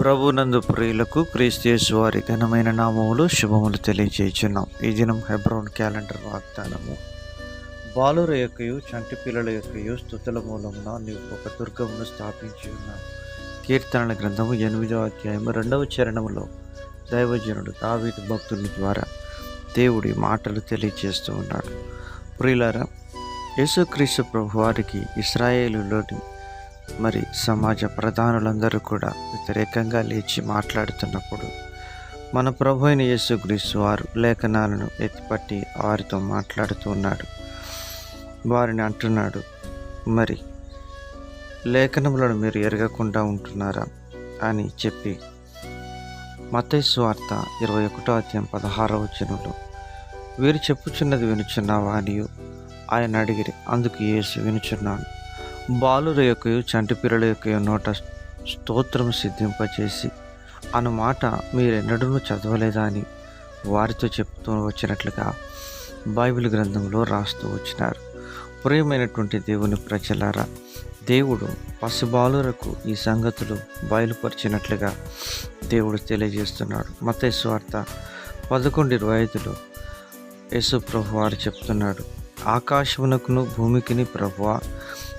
ప్రభునందు ప్రియులకు క్రీస్తు వారి ఘనమైన నామములు శుభములు తెలియజేయుచున్నాం. ఈ దినం హెబ్రోన్ క్యాలెండర్ వాగ్దానము. బాలుర యొక్కయు చంటి పిల్లల యొక్కయు స్థుతుల మూలమున నీవు ఒక దుర్గమును స్థాపించి ఉన్నావు. కీర్తనల గ్రంథము ఎనిమిదవ అధ్యాయము రెండవ చరణములో దైవజనుడు దావీదు భక్తుల ద్వారా దేవుడి మాటలు తెలియజేస్తూ ఉన్నాడు. ప్రియులారా యేసుక్రీస్తు ప్రభు వారికి ఇస్రాయేలులోని మరి సమాజ ప్రధానులందరూ కూడా వ్యతిరేకంగా లేచి మాట్లాడుతున్నప్పుడు మన ప్రభు అయిన యేసుక్రీస్తు వారు లేఖనాలను ఎత్తిపట్టి వారితో మాట్లాడుతూ ఉన్నాడు. వారిని అంటున్నాడు మరి లేఖనములను మీరు ఎరగకుండా ఉంటున్నారా? అని చెప్పి మతైసు వార్త ఇరవై ఒకటో అధ్యాయం పదహారవ వచనంలో వీరు చెప్పుచున్నది వినుచున్నావా అని ఆయన అడిగిరి అందుకు యేసు వినుచున్నాను. బాలుర యొక్క చంటి పిల్లల యొక్క నోట స్తోత్రము సిద్ధింపచేసి అన్న మాట మీరెన్నడూ చదవలేదా అని వారితో చెప్తూ వచ్చినట్లుగా బైబిల్ గ్రంథంలో రాస్తూ వచ్చినారు. ప్రియమైనటువంటి దేవుని ప్రజలారా దేవుడు పసిబాలురకు ఈ సంగతులు బయలుపరిచినట్లుగా దేవుడు తెలియజేస్తున్నాడు. మత స్వార్థ పదకొండు ఇరవై ఐదులో యేసు ప్రభు వారు చెప్తున్నాడు ఆకాశమునకును భూమికిని ప్రభువా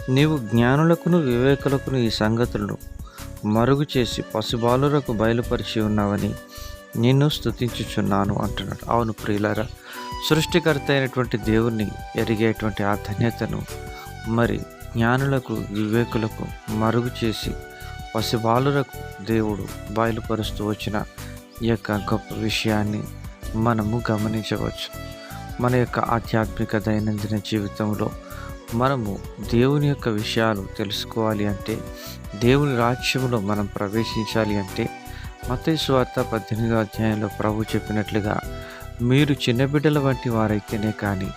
నీవు జ్ఞానులకును వివేకులకును ఈ సంగతులను మరుగు చేసి పసిబాలులకు బయలుపరిచి ఉన్నావని నిన్ను స్తుతించుచున్నాను అంటున్నాడు. అవును ప్రియులారా సృష్టికర్త అయినటువంటి దేవుణ్ణి ఎరిగేటువంటి ఆ ధన్యతను మరి జ్ఞానులకు వివేకులకు మరుగు చేసి పసిబాలులకు దేవుడు బయలుపరుస్తూ వచ్చిన ఈ యొక్క గొప్ప విషయాన్ని మనము గమనించవచ్చు. మన యొక్క ఆధ్యాత్మిక దైనందిన జీవితంలో మనము దేవుని యొక్క విషయాలు తెలుసుకోవాలి అంటే దేవుని రాజ్యంలో మనం ప్రవేశించాలి అంటే మతేసు వార్త పద్దెనిమిదో అధ్యాయంలో ప్రభు చెప్పినట్లుగా మీరు చిన్న బిడ్డల వంటి వారైతేనే కానీ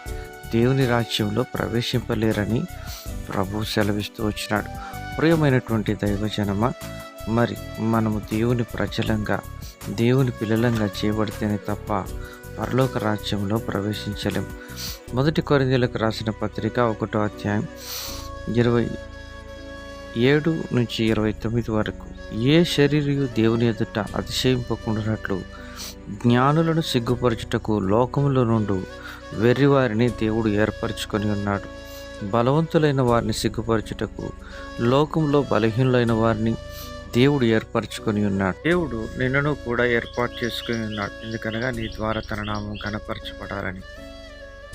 దేవుని రాజ్యంలో ప్రవేశింపలేరని ప్రభు సెలవిస్తూ వచ్చినాడు. ప్రియమైనటువంటి దైవజనమ మరి మనము దేవుని ప్రజలంగా దేవుని పిల్లలంగా చేయబడితేనే తప్ప పరలోక రాజ్యంలో ప్రవేశించలేం. మొదటి కొరిందీలకు రాసిన పత్రిక ఒకటో అధ్యాయం ఇరవై ఏడు నుంచి ఇరవై తొమ్మిది వరకు. ఏ శరీరయు దేవుని ఎదుట అతిశయింపకుండానట్లు జ్ఞానులను సిగ్గుపరచుటకు లోకములో నుండి వెర్రివారిని దేవుడు ఏర్పరచుకొని ఉన్నాడు. బలవంతులైన వారిని సిగ్గుపరచుటకు లోకంలో బలహీనులైన వారిని దేవుడు ఏర్పరచుకొని ఉన్నాడు. దేవుడు నిన్నను కూడా ఏర్పాటు చేసుకుని ఉన్నాడు. ఎందుకనగా నీ ద్వారా తన నామం కనపరచబడాలని